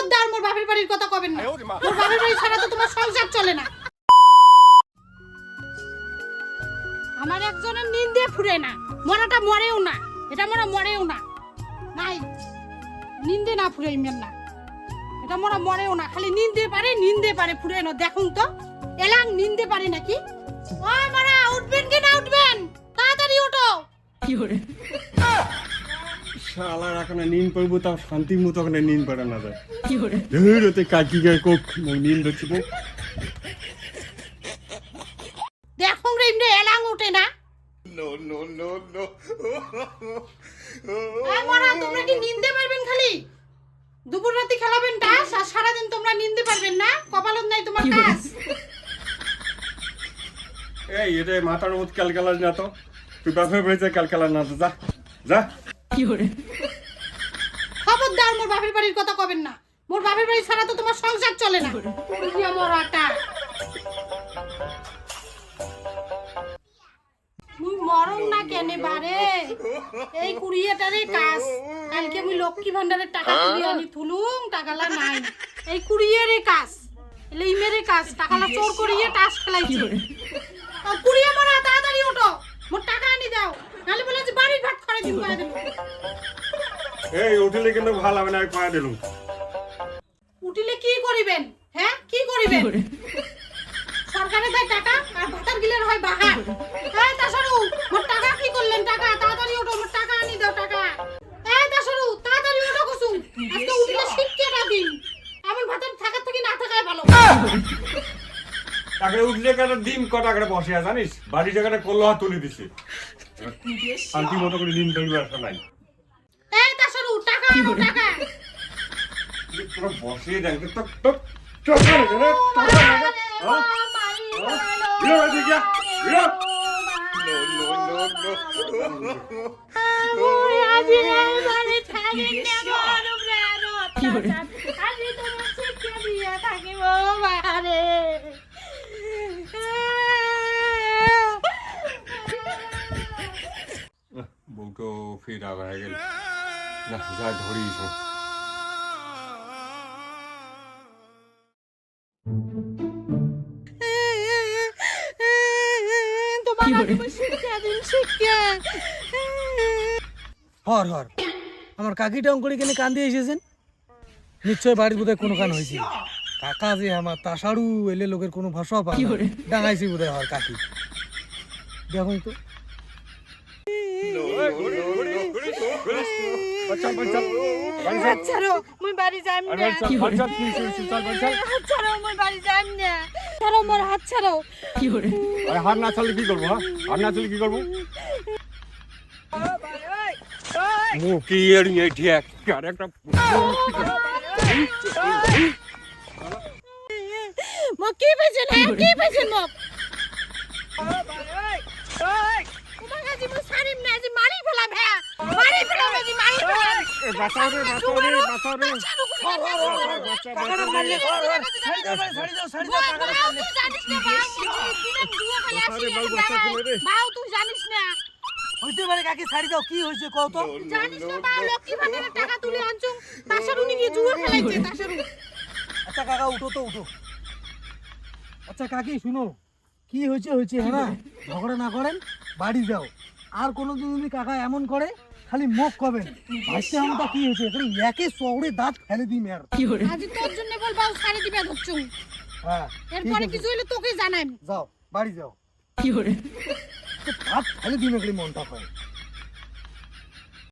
খবরদার মোর বাপের বাড়ির কথা কবেন না। মোর বাপের বাড়ি ছাড়া তো তোমার সংসার চলে না। আমার একজনের নিন্দে ফুরে না মরাটা মরেও না এটা মরা মরেও না। নাই নিন্দে না ফুরে ইমেন না। এটা মরা মরেও না খালি নিন্দে পারে নিন্দে পারে ফুরে না দেখুন তো। এলাং নিন্দে পারে নাকি? ও মারা উঠবেন কি না উঠবেন? তাড়াতাড়ি ওঠো। শালার এখানে নিন পড়ব তাও শান্তি মতো ওখানে নিন পড়ে না যায়। কাকি গায়ে কোক নিন ধরছি দেখুন রে ইমরে এলাং ওঠে না। এই মারা তোমরা কি নিন্দে পারবেন খালি? দুপুর রাতে খেলাবেন ডাস আর সারাদিন তোমরা নিন্দে পারবেন না? কপালত নাই তোমার কাজ। এই এটা মাথার মতো ক্যালকালাস না তো। তুই বাপের বাড়িতে ক্যালকালাস না তো যা যা। খবরদার মোর বাপের বাড়ির কথা কবেন না। মোর বাপের বাড়ি ছাড়া তো তোমার সংসার চলে না। ইয়া মরাটা মুই মরম না কেনে বারে এই কুড়িয়েটারে কাজ। কালকে মুই লক্ষ্মী ভান্ডারের টাকা তুলি আনি। তুলুম টাকালা নাই। এই কুড়িয়েরে কাজ। এলে ইমেরে কাজ। টাকালা চোর করিয়ে টাস খেলাইছি কুড়িয়ে মরা তাড়াতাড়ি ওঠো। মোর টাকা আনি দাও। নাহলে বলে যে বাড়ির ভাত এই উঠলে কিন্তু ভালো হবে না আমি পায়ে দিলুম। উঠিলে কি করিবেন? হ্যাঁ কি করিবেন? সরকারে দেয় টাকা আর ভাতার গিলের হয় বাহার। এই তাসারু মোর টাকা কি করলেন? টাকা তাড়াতাড়ি ওঠো মোর টাকা আনি দাও টাকা। এই তাসারু তাড়াতাড়ি ওঠো কুসুম। আজকে উঠলে না দিন। এমন ভাতার থাকার থেকে না থাকাই ভালো। তাকে উঠলে কেন ডিম কটা করে বসে জানিস? বাড়ি জায়গাটা করল তুলে দিছে। শান্তি মতো করে দিন তৈরি আসা নাই এই তাসারু টাকা আনো টাকা পুরো বসে দেখতে তো তো টাকা লাগে না টাকা লাগে হ্যাঁ বিরো বাড়ি গিয়া বিরো বউটো ফির আবার হয়ে গেল। না যা ধরিস হর হর। আমার কাকিটা অঙ্কড়ি কেনে কান্দি এসেছেন? নিশ্চয় বাড়ির বোধহয় কোনো কান হয়েছে কাকা যে আমার তাসাড়ু এলে লোকের কোনো ভাষা পা ডাঙাইছি বোধহয় হর কাকি। দেখুন তো। ছাড়ো মুই বাড়ি যাইম না হাত ছাড়ো মুই বাড়ি যাইম না ছাড়ো মোর হাত ছাড়ো আরে হার না চলে কি করব হ্যাঁ? হার না চলে কি করব? মুখি এর নিয়ে ঢেক। আর একটা মো কি পেছেন কি পেছেন মো তোমার কাছে মুই সারিম না যে মারি ফেলাম হ্যাঁ মারি ফেলাম যে মারি বাঁচাও রে বাঁচাও রে বাঁচাও রে দাও তুই জানিস না হইতে পারে কাকি ছাড়ি দাও কি হয়েছে কও তো। জানিস না লক্ষ্মী টাকা তুলে আনছুম তাসারু জুয়া খেলাইছে তাসারু আচ্ছা কাকা উঠো তো উঠো। আচ্ছা কাকি শুনো। কি হয়েছে হয়েছে হ্যাঁ? ঝগড়া না করেন বাড়ি যাও। আর কোনো দিন যদি কাকা এমন করে খালি মুখ কবেন ভাইতে আমটা কি হয়েছে? এখানে একে শহরে দাঁত ফেলে দিই মেয়ার। আজ তোর জন্য বল বাউ সারে দিবে ধরছুম হ্যাঁ এরপরে। কিছু হইলে তোকে জানাইম যাও বাড়ি যাও। কি তো দাঁত ফেলে দিই মেয়ে মনটা হয়